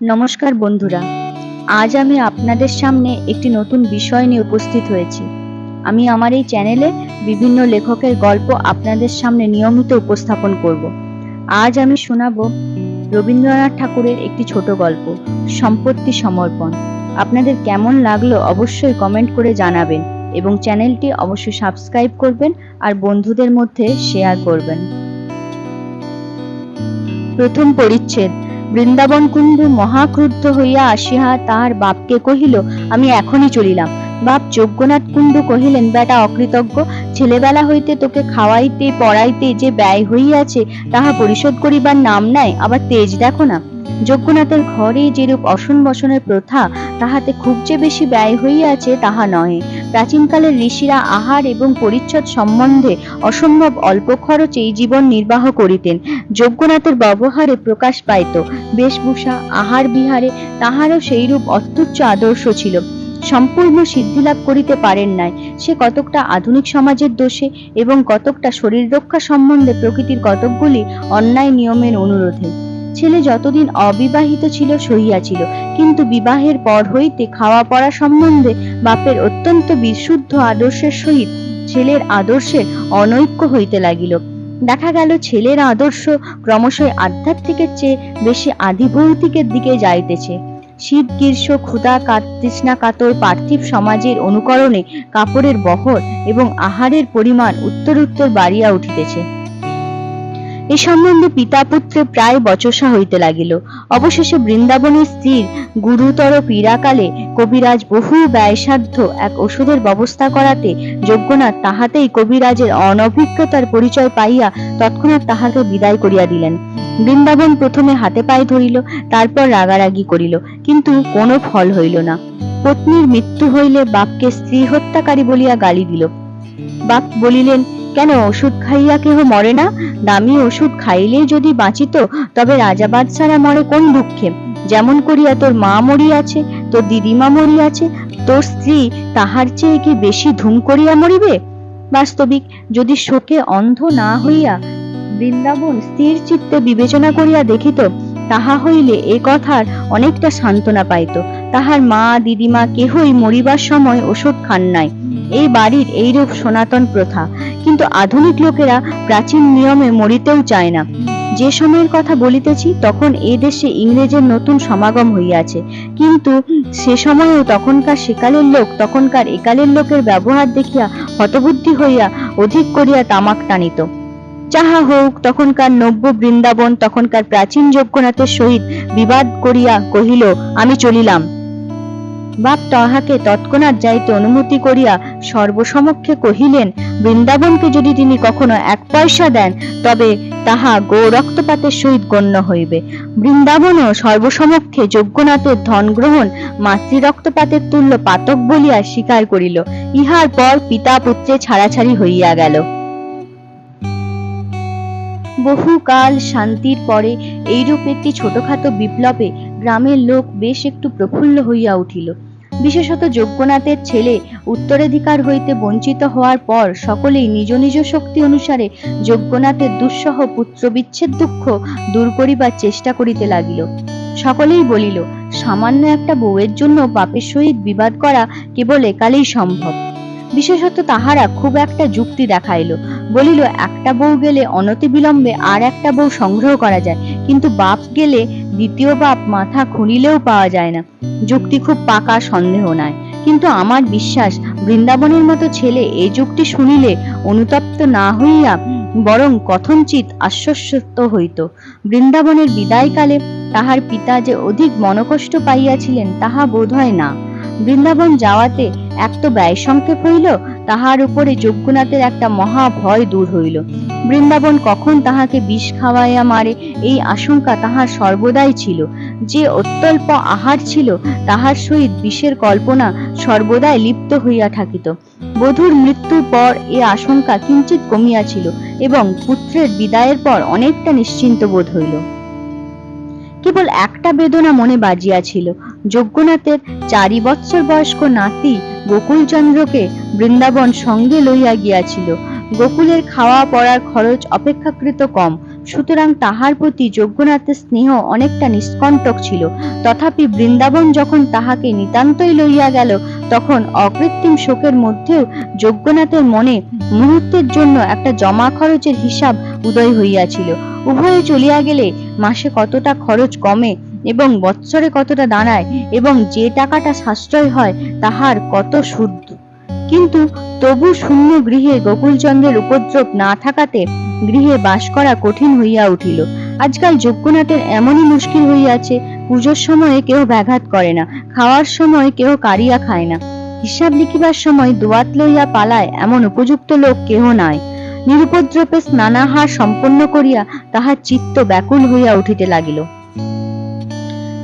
নমস্কার বন্ধুরা। আজ আমি আপনাদের সামনে একটি নতুন বিষয় নিয়ে উপস্থিত হয়েছি। আমি আমার এই চ্যানেলে বিভিন্ন লেখকের গল্প আপনাদের সামনে নিয়মিত উপস্থাপন করব। আজ আমি শোনাব রবীন্দ্রনাথ ঠাকুরের একটি ছোট গল্প, সম্পত্তি সমর্পণ। আপনাদের কেমন লাগল অবশ্যই কমেন্ট করে জানাবেন এবং চ্যানেলটি অবশ্যই সাবস্ক্রাইব করবেন আর বন্ধুদের মধ্যে শেয়ার করবেন। প্রথম পরিচ্ছেদ বৃন্দাবন কুণ্ডু মহাক্রুদ্ধ হইয়া আসিয়া তাহার বাপকে কহিল, আমি এখনই চলিলাম। বাপ যজ্ঞনাথ কুণ্ডু কহিলেন, বেটা অকৃতজ্ঞ, ছেলেবেলা হইতে তোকে খাওয়াইতে, পড়াইতে যে ব্যয় হইয়াছে, তাহা পরিশোধ করিবার নাম নাই, আবার তেজ দেখো না। যজ্ঞনাথের ঘরে যেরূপ অসন বসনের প্রথা, তাহাতে খুব যে বেশি ব্যয় হইয়াছে তাহা নহে। প্রাচীনকালের ঋষিরা আহার এবং পরিচ্ছদ সম্বন্ধে অসম্ভব অল্প খরচে এই জীবন নির্বাহ করিতেন। যজ্ঞনাথের ব্যবহারে প্রকাশ পাইত। বেশভূষা আহার বিহারে তাহারও সেইরূপ অত্যুচ্চ আদর্শ ছিল। সম্পূর্ণ সিদ্ধিলাভ করিতে পারেন নাই। সে কতকটা আধুনিক সমাজের দোষে এবং কতকটা শরীর রক্ষা সম্বন্ধে প্রকৃতির কতকগুলি অন্যায় নিয়মের অনুরোধে। ছেলে যতদিন অবিবাহিত ছিল সহিয়াছিল কিন্তু বিবাহের পর হইতে খাওয়া পড়া সম্বন্ধে বাপের অত্যন্ত বিশুদ্ধ আদর্শের সহিত ছেলের আদর্শের অনৈক্য হইতে লাগিল। দেখা গেল ছেলের আদর্শ ক্রমশই আধ্যাত্মিকের চেয়ে বেশি আধিভৌতিকের দিকে যাইতেছে। শীত গ্রীষ্ম ক্ষুধা তৃষ্ণা, কাতর, পার্থিব সমাজের অনুকরণে কাপড়ের বহর এবং আহারের পরিমাণ উত্তরোত্তর বাড়িয়া উঠিতেছে। এ সম্বন্ধে পিতা পুত্রে প্রায় বচসা হইতে লাগিল। অবশেষে বৃন্দাবনের স্ত্রীর গুরুতর পীড়াকালে কবিরাজ বহু ব্যয়সাধ্য এক ওষুধের ব্যবস্থা করাতে যজ্ঞনাথ তাহাতেই কবিরাজের অনভিজ্ঞতার পরিচয় পাইয়া তৎক্ষণাৎ তাহাকে বিদায় করিয়া দিলেন। বৃন্দাবন প্রথমে হাতে পায়ে ধরিল, তারপর রাগারাগি করিল, কিন্তু কোনো ফল হইল না। পত্নীর মৃত্যু হইলে বাপকে স্ত্রী হত্যাকারী বলিয়া গালি দিল। বাপ বলিলেন কেন ওষুধ খাইয়া কেহ মরে না? দামি ওষুধ খাইলে যদি বাঁচিত, তবে রাজা বাদশারা মরে কোন দুঃখে? যেমন করিয়া তোর মা মরিয়াছে, তোর দিদিমা মরিয়াছে, তোর স্ত্রী তাহার চেয়ে কি বেশি ধুম করিয়া মরিবে? বাস্তবিক, যদি শোকে অন্ধ না হইয়া বৃন্দাবন স্থির চিত্তে বিবেচনা করিয়া দেখিত, তাহা হইলে এ কথার অনেকটা সান্ত্বনা পাইত। তাহার মা, দিদিমা কেহই মরিবার সময় ওষুধ খান নাই। এই বাড়ির এইরূপ সনাতন প্রথা। কিন্তু আধুনিক লোকেরা প্রাচীন নিয়মে মরিতেও চায় না। যে সময়ের কথা বলিতেছি, তখন এ দেশে ইংরেজের নতুন সমাগম হইয়াছে। কিন্তু সে সময়েও তখনকার সেকালের লোক, তখনকার একালের লোকের ব্যবহার দেখিয়া হতবুদ্ধি হইয়া অধিক করিয়া তামাক টানিত। যাহা হোক তখনকার নব্য বৃন্দাবন, তখনকার প্রাচীন যজ্ঞনাথের সহিত বিবাদ করিয়া কহিল, আমি চলিলাম। বাপ তাহাকে তৎক্ষণাৎ যাইতে অনুমতি করিয়া সর্বসমক্ষে কহিলেন, বৃন্দাবনকে যদি তিনি কখনো এক পয়সা দেন, তবে তাহা গো রক্তপাতের সহিত গণ্য হইবে। বৃন্দাবনও সর্বসমক্ষে যজ্ঞনাথের ধন গ্রহণ মাতৃ রক্তপাতের তুল্য পাতক বলিয়া স্বীকার করিল। ইহার পর পিতা পুত্রে ছাড়াছাড়ি হইয়া গেল। বহুকাল শান্তির পরে এইরূপ একটি ছোটখাটো বিপ্লবে গ্রামের লোক বেশ একটু প্রফুল্ল হইয়া উঠিল। বিশেষত যজ্ঞনাথের ছেলে উত্তরাধিকার হইতে বঞ্চিত হওয়ার পর সকলেই নিজ নিজ শক্তি অনুসারে যজ্ঞনাথের দুঃসহ পুত্র বিচ্ছেদ দুঃখ দূর করিবার চেষ্টা করিতে লাগিল। সকলেই বলিল, সামান্য একটা বউয়ের জন্য বাপের সহিত বিবাদ করা কেবল একালেই সম্ভব। বিশেষত তাহারা খুব একটা যুক্তি দেখাইল। বলিল, একটা বউ গেলে অনতি বিলম্বে আর একটা বউ সংগ্রহ করা যায় কিন্তু বাপ গেলে দ্বিতীয় বাপ মাথা খুঁড়িলেও পাওয়া যায় না। যুক্তি খুব পাকা সন্দেহ নাই কিন্তু আমার বিশ্বাস, বৃন্দাবনের মতো ছেলে এই যুক্তি শুনিলে অনুতপ্ত না হইয়া বরং কথঞ্চিত আশ্বস্ত হইত। বৃন্দাবনের বিদায়কালে তাহার পিতা যে অধিক মনকষ্ট পাইয়াছিলেন তাহা বোধ হয় না। বৃন্দাবন যাওয়াতে এক তো ব্যয় সংক্ষেপ হইল তাহার উপরে যজ্ঞনাথের একটা মহা ভয় দূর হইল। বৃন্দাবন কখন তাহাকে বিষ খাওয়াইয়া মারে, এই আশঙ্কা তাহার সর্বদাই ছিল। যে অত্যল্প আহার ছিল, তাহার সহিত বিষের কল্পনা সর্বদাই লিপ্ত হইয়া থাকিত। বধূর মৃত্যুর পর এ আশঙ্কা কিঞ্চিত কমিয়াছিল এবং পুত্রের বিদায়ের পর অনেকটা নিশ্চিন্ত বোধ হইল। কেবল একটা বেদনা মনে বাজিয়াছিল। যজ্ঞনাথের চারি বৎসর বয়স্ক নাতি গোকুলচন্দ্রকে বৃন্দাবন সঙ্গে লইয়া গিয়াছিল। গোকুলের খাওয়া পড়ার খরচ অপেক্ষাকৃত কম, সুতরাং তাহার প্রতি যজ্ঞনাথের স্নেহ অনেকটা নিষ্কণ্টক ছিল। তথাপি বৃন্দাবন যখন তাহাকে নিতান্তই লইয়া গেল, তখন অকৃত্রিম শোকের মধ্যেও যজ্ঞনাথের মনে মুহূর্তের জন্য একটা জমা খরচের হিসাব উদয় হইয়াছিল। উভয়ে চলিয়া গেলে মাসে কতটা খরচ কমে এবং বৎসরে কতটা দাঁড়ায় এবং যে টাকাটা সাশ্রয় হয় তাহার কত সুদ কিন্তু তবু শূন্য গৃহে গোকুলচন্দ্রের উপদ্রব না থাকাতে গৃহে বাস করা কঠিন হইয়া উঠিল। আজকাল যজ্ঞনাথের এমনই মুশকিল হইয়াছে, পুজোর সময়ে কেউ ব্যাঘাত করে না, খাওয়ার সময় কেউ কারিয়া খায় না। হিসাব লিখিবার সময় দোয়াত লইয়া পালায় এমন উপযুক্ত লোক কেহ নাই। নিরুপদ্রবে স্নানাহার সম্পন্ন করিয়া তাহার চিত্ত ব্যাকুল হইয়া উঠিতে লাগিল।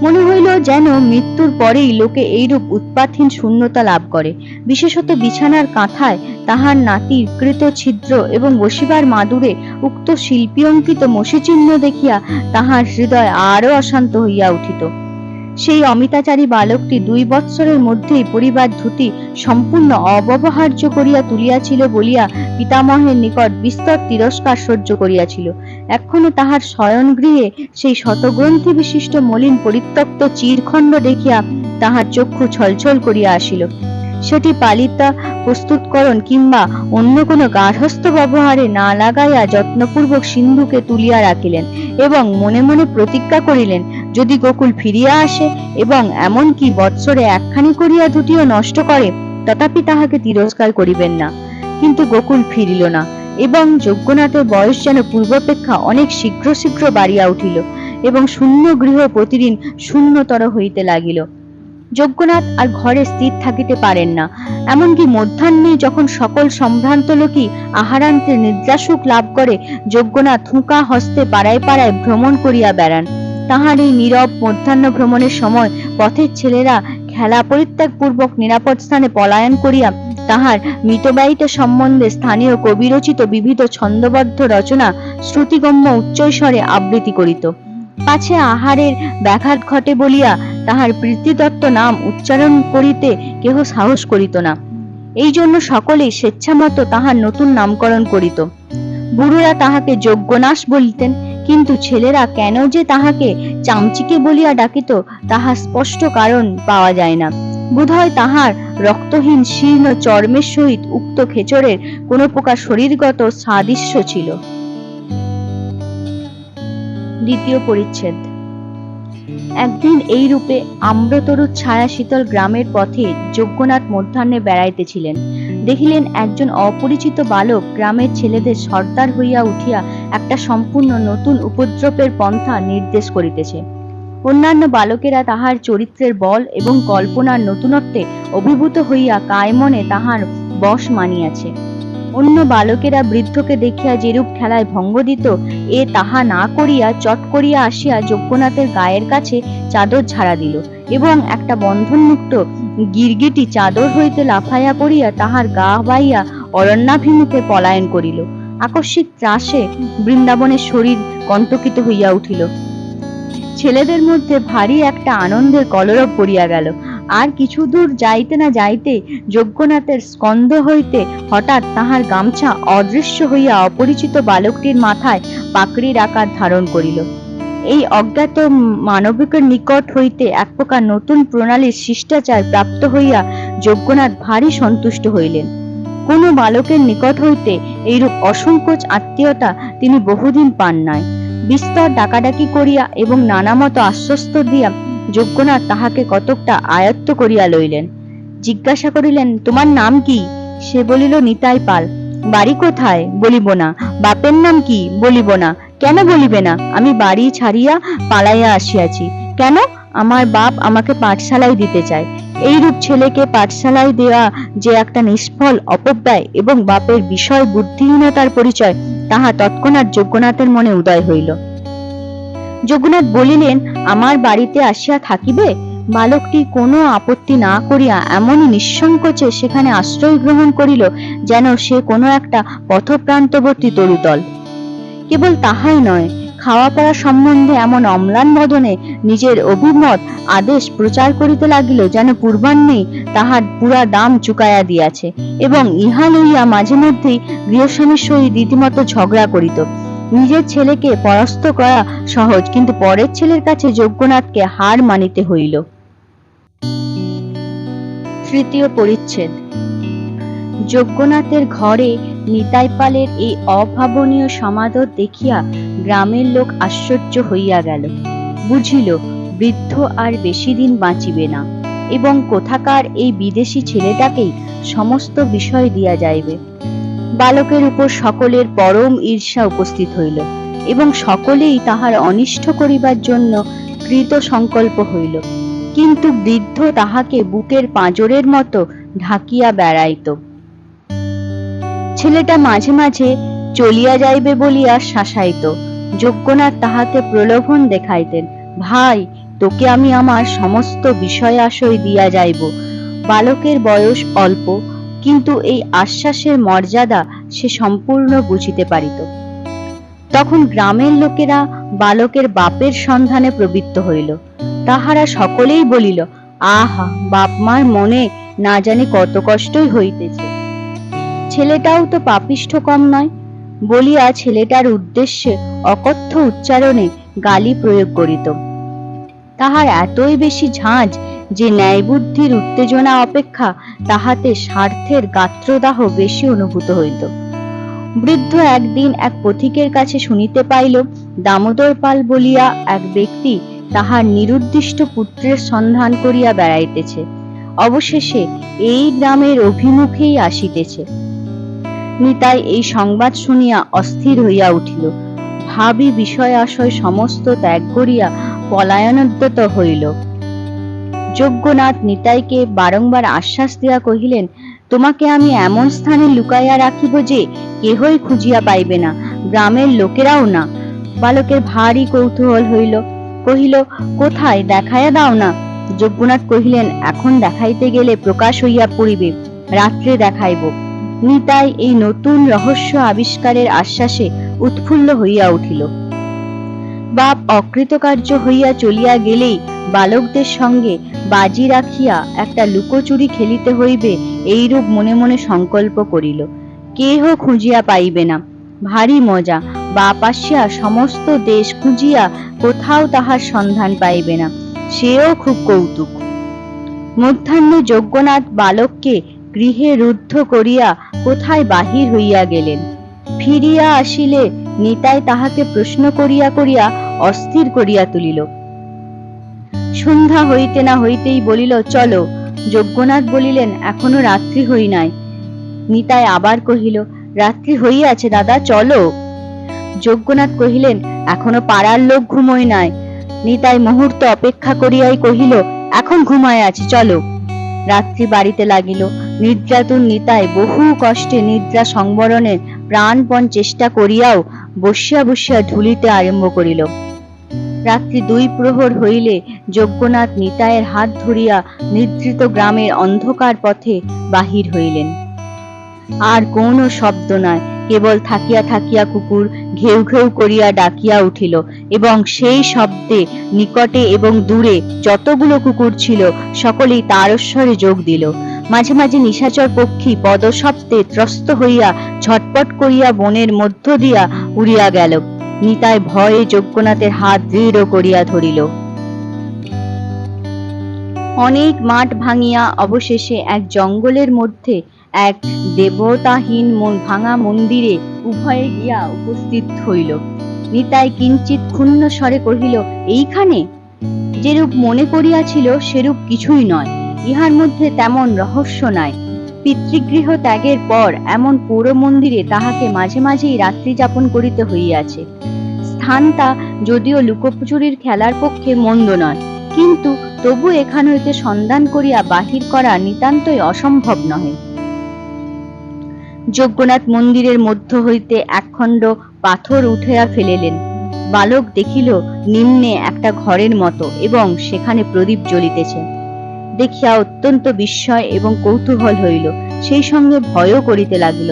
মনে হইল যেন মৃত্যুর পরেই লোকে এইরূপ উৎপাতহীন শূন্যতা লাভ করে। বিশেষত বিছানার কাঁথায় তাহার নাতির কৃত ছিদ্র এবং বসিবার মাদুরে উক্ত শিল্পী অঙ্কিত মসিচিহ্ন দেখিয়া তাহার হৃদয় আরও অশান্ত হইয়া উঠিত। সেই অমিতাচারী বালকটি দুই বৎসরের মধ্যেই পরিবার ধুতি সম্পূর্ণ অব্যবহার্য করিয়া তুলিয়াছিল বলিয়া পিতামহের নিকট বিস্তর তিরস্কার সহ্য করিয়াছিল। এক্ষণে তাহার শয়ন গৃহে সেই শতগ্রন্থি বিশিষ্ট মলিন পরিত্যক্ত চিরখণ্ড দেখিয়া তাহার চক্ষু ছলছল করিয়া আসিল। সেটি পালিতা, প্রস্তুতকরণ কিংবা অন্য কোনো গার্হস্থ্য ব্যবহারে না লাগাইয়া যত্নপূর্বক সিন্ধুকে তুলিয়া রাখিলেন এবং মনে মনে প্রতিজ্ঞা করিলেন যদি গোকুল ফিরিয়া আসে এবং এমনকি বৎসরে একখানি করিয়া দুটিও নষ্ট করে, তথাপি তাহাকে তিরস্কার করিবেন না। কিন্তু গোকুল ফিরিল না এবং যজ্ঞনাথের বয়স যেন পূর্বাপেক্ষা অনেক শীঘ্র শীঘ্র বাড়িয়া উঠিল এবং শূন্য গৃহ প্রতিদিন শূন্যতর হইতে লাগিল। যজ্ঞনাথ আর ঘরে স্থির থাকিতে পারেন না। এমনকি মধ্যাহ্নে যখন সকল সম্ভ্রান্ত লোকই আহারান্তে নিদ্রাসুখ লাভ করে, যজ্ঞনাথ থুকা হস্তে পাড়ায় পাড়ায় ভ্রমণ করিয়া বেড়ান। তাহার এই নীরব মধ্যাহ্ন ভ্রমণের সময় পথের ছেলেরা খেলা পরিত্যাগ পূর্বক নিরাপদ স্থানে পলায়ন করিয়া তাহার মৃতব্যয়িত সম্বন্ধে স্থানীয় কবিরচিত বিবিধ ছন্দবদ্ধ রচনা শ্রুতিগম্য উচ্চৈস্বরে আবৃত্তি করিত। পাছে আহারের ব্যাঘাত ঘটে বলিয়া তাহার প্রীতিদত্ত নাম উচ্চারণ করিতে কেহ সাহস করিত না। এই জন্য সকলেই স্বেচ্ছামতো তাহার নতুন নামকরণ করিত। বুড়োরা তাহাকে যজ্ঞনাশ বলিতেন কিন্তু ছেলেরা কেন যে তাহাকে চামচিকে বলিয়া ডাকিত, তাহা স্পষ্ট কারণ পাওয়া যায় না। বোধহয় তাহার রক্তহীন শীর্ণ চর্মের সহিত উক্ত খেচরের কোনো প্রকার শরীরগত সাদৃশ্য ছিল। দ্বিতীয় পরিচ্ছেদ। একদিন এই রূপে আম্রতরুর ছায়া শীতল গ্রামের পথে যজ্ঞনাথ মধ্যাহ্নে বেড়াইতেছিলেন। দেখিলেন একজন অপরিচিত বালক গ্রামের ছেলেদের সর্দার হইয়া উঠিয়া একটা সম্পূর্ণ নতুন উপদ্রবের পন্থা নির্দেশ করিতেছে। অন্যান্য বালকেরা তাহার চরিত্রের বল এবং কল্পনার নতুনত্বে অভিভূত হইয়া কায়মনে তাহার বশ মানিয়াছে। অন্য বালকেরা বৃদ্ধকে দেখিয়া যেরূপ খেলায় ভঙ্গ দিত, এ তাহা না করিয়া চট করিয়া আসিয়া যজ্ঞনাথের গায়ের কাছে চাদর ঝাড়া দিল এবং একটা বন্ধনমুক্ত গিরগিটি চাদর হইতে লাফাইয়া পড়িয়া তাহার গা বাইয়া অরণ্যাভিমুখে পলায়ন করিল। আকস্মিক ত্রাসে বৃন্দাবনের শরীর কণ্টকিত হইয়া উঠিল। ছেলেদের মধ্যে ভারী একটা আনন্দের কলরব পড়িয়া গেল। আর কিছু দূর যাইতে না যাইতে যজ্ঞনাথের স্কন্ধ হইতে হঠাৎ তাহার গামছা অদৃশ্য হইয়া অপরিচিত বালকটির মাথায় পাকড়ির আকার ধারণ করিল। এই অজ্ঞাত মানবিকের নিকট হইতে এক প্রকার নতুন প্রণালীর শিষ্টাচার প্রাপ্ত হইয়া যজ্ঞনাথ ভারী সন্তুষ্ট হইলেন। কোনো বালকের নিকট হইতে এইরূপ অসংকোচ আত্মীয়তা তিনি বহুদিন পান নাই। বিস্তর ডাকাডাকি করিয়া এবং নানা মতো আশ্বস্ত দিয়া যজ্ঞনাথ তাহাকে কতকটা আয়ত্ত করিয়া লইলেন। জিজ্ঞাসা করিলেন, তোমার নাম কি? সে বলিল, নিতাই পাল। বাড়ি কোথায়? বলিব না। বাপের নাম কি? বলিব না। কেন বলিবে না? আমি বাড়ি ছাড়িয়া পালাইয়া আসিয়াছি। কেন? আমার বাপ আমাকে পাঠশালায় দিতে চায়। এইরূপ ছেলেকে পাঠশালায় দেওয়া যে একটা নিষ্ফল অপব্যয় এবং বাপের বিষয় বুদ্ধিহীনতার পরিচয়, তাহা তৎক্ষণাৎ যজ্ঞনাথের মনে উদয় হইল। যজ্ঞনাথ বলিলেন, আমার বাড়িতে আসিয়া থাকিবে? বালকটি কোনো আপত্তি না করিয়া এমনই নিঃসংকোচে সেখানে আশ্রয় গ্রহণ করিল যেন সে কোনো একটা পথপ্রান্তবর্তী তরুদল কেবল তাহাই নয় খাওয়া পড়া সম্বন্ধে এমন অম্লান বদনে নিজের অভিমত, আদেশ প্রচার করিতে লাগিল যেন পূর্বাহ্নেই তাহার পুরা দাম চুকাইয়া দিয়াছে এবং ইহা লইয়া মাঝে মধ্যেই গৃহস্বামীর সহিত রীতিমতো ঝগড়া করিত। নিজের ছেলেকে পরাস্ত করা সহজ, কিন্তু পরের ছেলের কাছে যজ্ঞনাথকে হার মানিতে হইল। তৃতীয় পরিচ্ছেদ। যজ্ঞনাথের ঘরে নিতাই পালের এই অভাবনীয় সমাদর দেখিয়া গ্রামের লোক আশ্চর্য হইয়া গেল। বুঝিল, বৃদ্ধ আর বেশি দিন বাঁচিবে না এবং কোথাকার এই বিদেশি ছেলেটাকেই সমস্ত বিষয় দিয়া যাইবে। বালকের উপর সকলের পরম ঈর্ষা উপস্থিত হইল এবং সকলেই তাহার অনিষ্ট করিবার জন্য কৃত সংকল্প হইল। কিন্তু বৃদ্ধ তাহাকে বুকের পাঁজরের মতো ঢাকিয়া বেড়াইত। ছেলেটা মাঝে মাঝে চলিয়া যাইবে বলিয়া শাসাইত। যজ্ঞনাথ তাহাকে প্রলোভন দেখাইতেন, ভাই, তোকে আমি আমার সমস্ত বিষয় আশয় দিয়া যাইব। বালকের বয়স অল্প, কিন্তু এই আশ্বাসের মর্যাদা সে সম্পূর্ণ বুঝিতে পারিত। তখন গ্রামের লোকেরা বালকের বাপের সন্ধানে প্রবৃত্ত হইল। তাহারা সকলেই বলিল, আহা বাপ মার মনে না জানি কত কষ্টই হইতেছে। ছেলেটাও তো পাপিষ্ঠ কম নয়। বলিয়া ছেলেটার উদ্দেশ্যে অকথ্য উচ্চারণে গালি প্রয়োগ করিত। তাহার এতই বেশি ঝাঁজ যে ন্যায়বুদ্ধির উত্তেজনা অপেক্ষা তাহাতে স্বার্থের গাত্রদাহ বেশি অনুভূত হইত। বৃদ্ধ একদিন এক পথিকের কাছে শুনিতে পাইল, দামোদর পাল বলিয়া এক ব্যক্তি তাহার নিরুদ্দিষ্ট পুত্রের সন্ধান করিয়া বেড়াইতেছে। অবশেষে এই গ্রামের অভিমুখেই আসিতেছে। নিতাই এই সংবাদ শুনিয়া অস্থির হইয়া উঠিল। ভাবি বিষয় আশয় সমস্ত ত্যাগ করিয়া পলায়নোদ্যত হইল। যজ্ঞনাথ নিতাইকে বারংবার আশ্বাস দিয়া কহিলেন, তোমাকে আমি এমন স্থানে লুকাইয়া রাখিব যে কেহই খুঁজিয়া পাইবে না, গ্রামের লোকেরাও না। বালকের ভারী কৌতূহল হইল। কহিল, কোথায়? দেখাইয়া দাও না। যজ্ঞনাথ কহিলেন, এখন দেখাইতে গেলে প্রকাশ হইয়া পড়িবে, রাত্রে দেখাইব। নিতাই এই নতুন রহস্য আবিষ্কারের আশ্বাসে উৎফুল্ল হইয়া উঠিল। বাপ অকৃতকার্য হইয়া চলিয়া গেলেই বালকদের সঙ্গে বাজি রাখিয়া একটা লুকোচুরি খেলিতে হইবে এইরূপ মনে মনে সংকল্প করিল। কেহ খুঁজিয়া পাইবে না। ভারী মজা। বাপ আসিয়া সমস্ত দেশ খুঁজিয়া কোথাও তাহার সন্ধান পাইবে না। সেও খুব কৌতুক। মধ্যাহ্নে যজ্ঞনাথ বালককে গৃহে রুদ্ধ করিয়া কোথায় বাহির হইয়া গেলেন? ফিরিয়া আসিলে নিতাই তাহাকে প্রশ্ন করিয়া করিয়া অস্থির করিয়া তুলিল। সন্ধ্যা হইতে না হইতেই বলিল, চলো। যজ্ঞনাথ বলিলেন, এখনও রাত্রি হই নাই। নিতাই আবার কহিল, রাত্রি হইয়াছে দাদা, চলো। যজ্ঞনাথ কহিলেন, এখনও পাড়ার লোক ঘুমোয় নাই। নিতাই মুহূর্ত অপেক্ষা করিয়াই কহিল, এখন ঘুমায় আছে, চলো। রাত্রি বাড়িতে লাগিল। নিদ্রাতুর নিতাই বহু কষ্টে নিদ্রা সংবরণের প্রাণপণ চেষ্টা করিয়াও বসিয়া বসিয়া ঢুলিতে আরম্ভ করিল। রাত্রি দুই প্রহর হইলে যজ্ঞনাথ নিতায়ের হাত ধরিয়া নিদ্রিত গ্রামের অন্ধকার পথে বাহির হইলেন। আর কোনো শব্দ নয় কেবল থাকিয়া থাকিয়া কুকুর ঘেউ ঘেউ করিয়া ডাকিয়া উঠিল, এবং সেই শব্দে নিকটে এবং দূরে যতগুলো কুকুর ছিল, সকলেই তারস্বরে যোগ দিল। মাঝে মাঝে নিশাচর পক্ষী পদশব্দে ত্রস্ত হইয়া ঝটপট করিয়া বনের মধ্য দিয়া উড়িয়া গেল। নিতাই ভয়ে যজ্ঞনাথের হাত দৃঢ় করিয়া ধরিল। অনেক মাঠ ভাঙিয়া অবশেষে এক জঙ্গলের মধ্যে এক দেবতাহীন মন ভাঙা মন্দিরে উভয়ে গিয়া উপস্থিত হইল। নিতাই কিঞ্চিত ক্ষুণ্ণ স্বরে কহিল, এইখানে? যেরূপ মনে করিয়াছিল, সেরূপ কিছুই নয়। ইহার মধ্যে তেমন রহস্য নাই। পিতৃগৃহ ত্যাগের পর এমন পৌর মন্দিরে তাহাকে মাঝে মাঝেই রাত্রি যাপন করিতে হইয়াছে। স্থানটা যদিও লুকোচুরির খেলার পক্ষে মন্দ নয়, কিন্তু তবু এখান হইতে সন্ধান করিয়া বাহির করা নিতান্তই অসম্ভব নহে। যজ্ঞনাথ মন্দিরের মধ্য হইতে একখণ্ড পাথর উঠিয়া ফেলিলেন। বালক দেখিল, নিম্নে একটা ঘরের মতো এবং সেখানে প্রদীপ জ্বলিতেছে। দেখিয়া অত্যন্ত বিস্ময় এবং কৌতূহল হইল। সেই সঙ্গে ভয়ও করিতে লাগিল।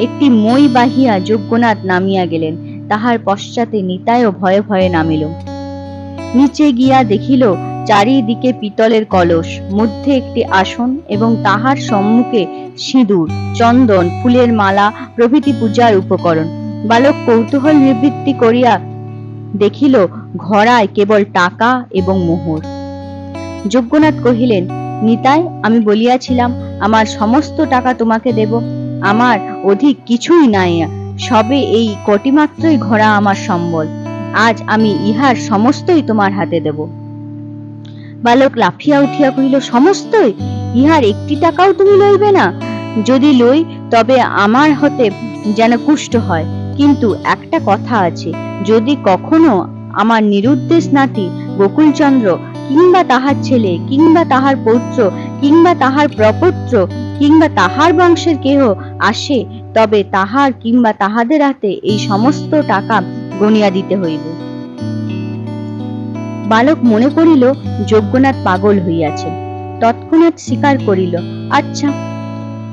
একটি মই বাহিয়া যজ্ঞনাথ নামিয়া গেলেন। তাহার পশ্চাতে নিতায়ও ভয়ে ভয়ে নামিল। নিচে গিয়া দেখিল চারিদিকে পিতলের কলস, মধ্যে একটি আসন এবং তাহার সম্মুখে সিঁদুর, চন্দন, ফুলের মালা, প্রভৃতি পূজার উপকরণ। বালক কৌতূহল নিবৃত্তি করিয়া দেখিল ঘরায় কেবল টাকা এবং মোহর। যজ্ঞনাথ কহিলেন, নিতাই, আমি বলিয়াছিলাম, আমার সমস্ত টাকা তোমাকে দেব। আমার অধিক কিছুই নাই, সবে এই কটিমাত্রই ঘোড়া আমার সম্বল। আজ আমি ইহার সমস্তই তোমার হাতে দেব। বালক লাফিয়া উঠিয়া কহিল, সমস্তই? ইহার একটি টাকাও তুমি লইবে না? যদি লই, তবে আমার হতে যেন কুষ্ঠ হয়। কিন্তু একটা কথা আছে, যদি কখনো আমার নিরুদ্দেশ নাতি গোকুলচন্দ্র কিংবা তাহার ছেলে কিংবা তাহার পৌত্র কিংবা তাহার প্রপৌত্র কিংবা তাহার বংশের কেহ আসে, তবে তাহার কিংবা তাহাদের হাতে এই সমস্ত টাকা গনিয়া দিতে হইবে। বালক মনে করিল, যজ্ঞনাথ পাগল হইয়াছে। তৎক্ষণাৎ স্বীকার করিল আচ্ছা।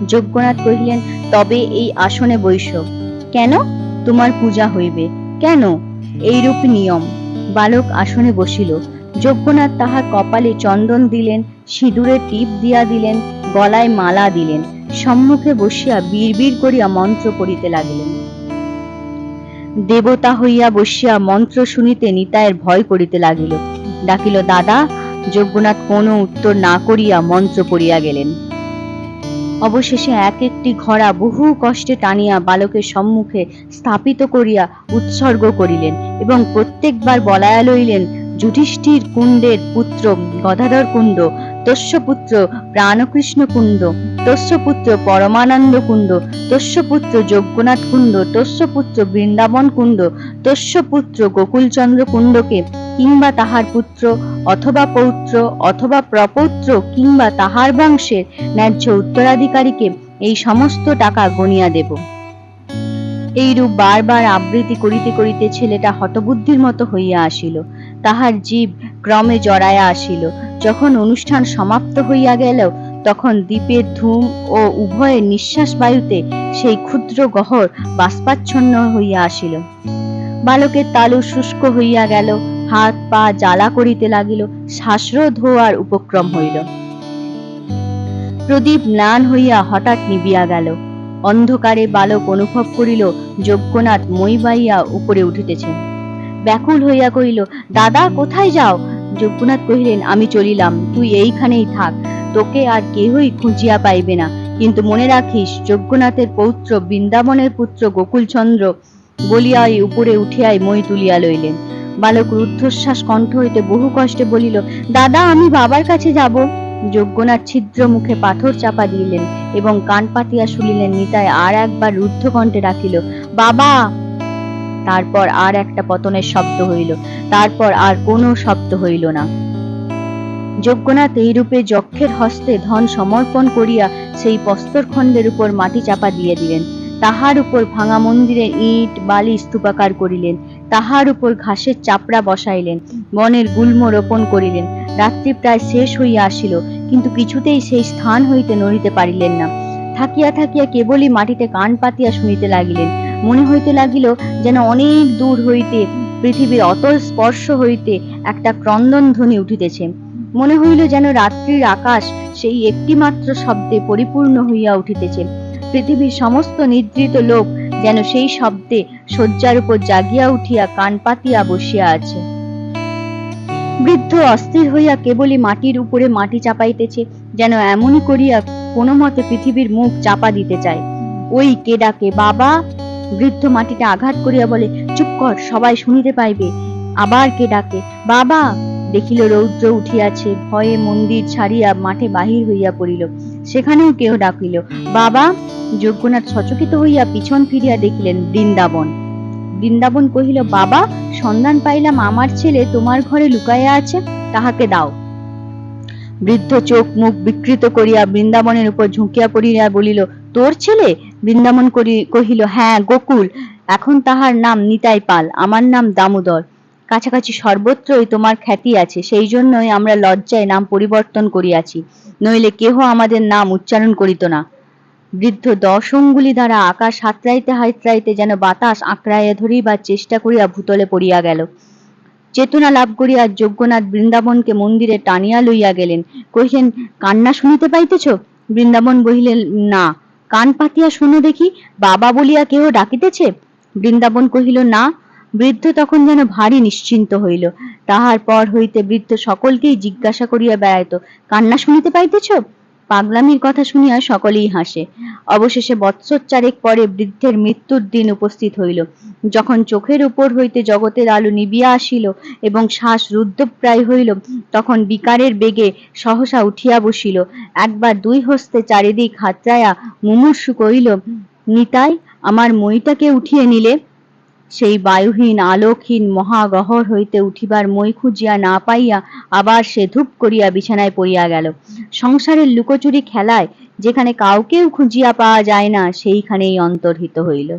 যজ্ঞনাথ কহিলেন, তবে এই আসনে বৈশ কেন? তোমার পূজা হইবে। কেন? এইরূপ নিয়ম। বালক আসনে বসিল। যজ্ঞনাথ তাহার কপালে চন্দন দিলেন, সিঁদুরে টিপ দিয়া দিলেন, গলায় মালা দিলেন। সম্মুখে বসিয়া বিড়বিড় করিয়া মন্ত্র পড়িতে লাগিলেন। দেবতা হইয়া বসিয়া মন্ত্র শুনিতে নিতায়ের ভয় করিতে লাগিল। ডাকিল, দাদা, যজ্ঞনাথ কোনো উত্তর না করিয়া মন্ত্র পড়িয়া গেলেন। অবশেষে এক একটি ঘোড়া বহু কষ্টে টানিয়া বালকের সম্মুখে স্থাপিত করিয়া উৎসর্গ করিলেন এবং প্রত্যেকবার বলায়া লইলেন, যুধিষ্ঠির কুণ্ডের পুত্র গদাধর কুণ্ড, তস্য পুত্র প্রাণকৃষ্ণ কুণ্ড তস্য পুত্র পরমানন্দ কুণ্ড তস্য পুত্র যজ্ঞনাথ কুণ্ড তস্য পুত্র বৃন্দাবন কুণ্ড তস্য পুত্র গোকুলচন্দ্র কুণ্ডকে, কিংবা তাহার পুত্র অথবা পৌত্র অথবা প্রপৌত্র কিংবা তাহার বংশের ন্যায্য উত্তরাধিকারীকে এই সমস্ত টাকা গনিয়া দেব। এইরূপ বারবার আবৃত্তি করিতে করিতে ছেলেটা হতবুদ্ধির মতো হইয়া আসিল। তাহার জীব ক্রমে জড়ায়া আসিল। যখন অনুষ্ঠান সমাপ্ত হইয়া গেল তখন দ্বীপের ধূম ও উভয়ের নিঃশ্বাস বায়ুতে সেই ক্ষুদ্র গহর বাষ্পাচ্ছন্ন হইয়া আসিল। বালকের তালু শুষ্ক হইয়া গেল, হাত পা জ্বালা করিতে লাগিল, শ্বাসরোধ হওয়ার উপক্রম হইল। প্রদীপ ম্লান হইয়া হঠাৎ নিবিয়া গেল। অন্ধকারে বালক অনুভব করিল যজ্ঞনাথ মই বাইয়া উপরে উঠিতেছেন ব্যাকুল হইয়া কহিল, দাদা, কোথায় যাও? যজ্ঞনাথ কহিলেন, আমি চলিলাম, তুই এইখানেই থাক। তোকে আর কেহই খুঁজিয়া পাইবে না। কিন্তু মনে রাখিস যজ্ঞনাথের পৌত্র বৃন্দাবনের পুত্র গোকুলচন্দ্র বলিয়া ওই উপরে উঠিয়াই মই তুলিয়া লইলেন। বালক রুদ্ধশ্বাস কণ্ঠ হইতে বহু কষ্টে বলিল, দাদা, আমি বাবার কাছে যাব। যজ্ঞনাথ ছিদ্র মুখে পাথর চাপা দিলেন এবং কান পাতিয়া শুনিলেন নিতাই আর একবার রুদ্ধ কণ্ঠে ডাকিল, বাবা! তারপর আর একটা পতনের শব্দ হইল, তারপর আর কোনো শব্দ হইল না। যজ্ঞনাথ এইরূপে যক্ষের হস্তে ধন সমর্পণ করিয়া সেই প্রস্তরখণ্ডের উপর মাটি চাপা দিয়ে দিলেন। তাহার উপর ভাঙা মন্দিরের ইট, বালি স্তূপাকার করিলেন। তাহার উপর ঘাসের চাপড়া বসাইলেন। বনের গুল্ম রোপণ করিলেন। রাত্রি প্রায় শেষ হইয়া আসিল, কিন্তু কিছুতেই সেই স্থান হইতে নড়িতে পারিলেন না। থাকিয়া থাকিয়া কেবলই মাটিতে কান পাতিয়া শুনিতে লাগিলেন। মনে হইতে লাগিল যেন অনেক দূর হইতে পৃথিবীর অতল স্পর্শ হইতে একটা ক্রন্দন ধ্বনি উঠিতেছে। মনে হইল যেন রাত্রির আকাশ সেই একটি মাত্র শব্দে পরিপূর্ণ হইয়া উঠিতেছে। পৃথিবীর সমস্ত নিদ্রিত লোক যেন সেই শব্দে শয্যার উপর জাগিয়া উঠিয়া কান পাতিয়া বসিয়া আছে। বৃদ্ধ অস্থির হইয়া কেবলই মাটির উপরে মাটি চাপাইতেছে, যেন এমনই করিয়া কোনো মতে পৃথিবীর মুখ চাপা দিতে চায়। ওই কে ডাকে, বাবা! বৃদ্ধ মাটিতে আঘাত করিয়া বলে, চুপ কর, সবাই শুনিতে পাইবে। আবার কে ডাকে, বাবা! দেখিল রৌদ্র উঠিয়াছে, ভয়ে মন্দির ছাড়িয়া মাঠে বাহির হইয়া পড়িল। সেখানেও কেহ ডাকিল। বাবা যজ্ঞনাথ সচকিত হইয়া পিছন ফিরিয়া দেখিলেন বৃন্দাবন। বৃন্দাবন কহিল, বাবা, সন্ধান পাইলাম, আমার ছেলে তোমার ঘরে লুকাইয়া আছে, তাহাকে দাও। বৃদ্ধ চোখ মুখ বিকৃত করিয়া বৃন্দাবনের উপর ঝুঁকিয়া পড়িয়া বলিল, তোর ছেলে? বৃন্দাবন করি, কহিল হ্যাঁ গোকুল। এখন তাহার নাম নিতাই পাল, আমার নাম দামোদর। কাছাকাছি সর্বত্রই তোমার খ্যাতি আছে, সেই জন্যই আমরা লজ্জায় নাম পরিবর্তন করিয়াছি, নইলে কেহ আমাদের নাম উচ্চারণ করিত না। বৃদ্ধ দশ অঙ্গুলি দ্বারা আকাশ হাতড়াইতে হাতড়াইতে যেন বাতাস আঁকড়াইয়া ধরিবার চেষ্টা করিয়া ভূতলে পড়িয়া গেল। চেতনা লাভ করিয়া যজ্ঞনাথ বৃন্দাবনকে মন্দিরে টানিয়া লইয়া গেলেন। কহিলেন, কান্না শুনিতে পাইতেছ? বৃন্দাবন বহিলেন না। কান পাতিয়া শুনো দেখি, বাবা বলিয়া কেহ ডাকিতেছে? বৃন্দাবন কহিল, না। বৃদ্ধ তখন যেন ভারী নিশ্চিন্ত হইল। তাহার পর হইতে বৃদ্ধ সকলকেই জিজ্ঞাসা করিয়া বেড়াইত, কান্না শুনিতে পাইতেছ? পাগলামির কথা শুনিয়া সকলেই হাসে। অবশেষে বৎসর চারেক পরে বৃদ্ধের মৃত্যুর দিন উপস্থিত হইল। যখন চোখের উপর হইতে জগতের আলো নিবিয়া আসিল এবং শ্বাস রুদ্ধপ্রায় হইল, তখন বিকারের বেগে সহসা উঠিয়া বসিল। একবার দুই হস্তে চারিদিক হাতড়াইয়া মুমূর্ষু কহিল, নিতাই, আমার মইটাকে উঠিয়ে নিলে। সেই বায়ুহীন, আলোকহীন মহাগহর হইতে উঠিবার মই খুঁজিয়া না পাইয়া আবার সে ধূপ করিয়া বিছানায় পড়িয়া গেল। সংসারের লুকোচুরি খেলায় যেখানে কাউকেও খুঁজিয়া পাওয়া যায় না, সেইখানেই অন্তর্হিত হইল।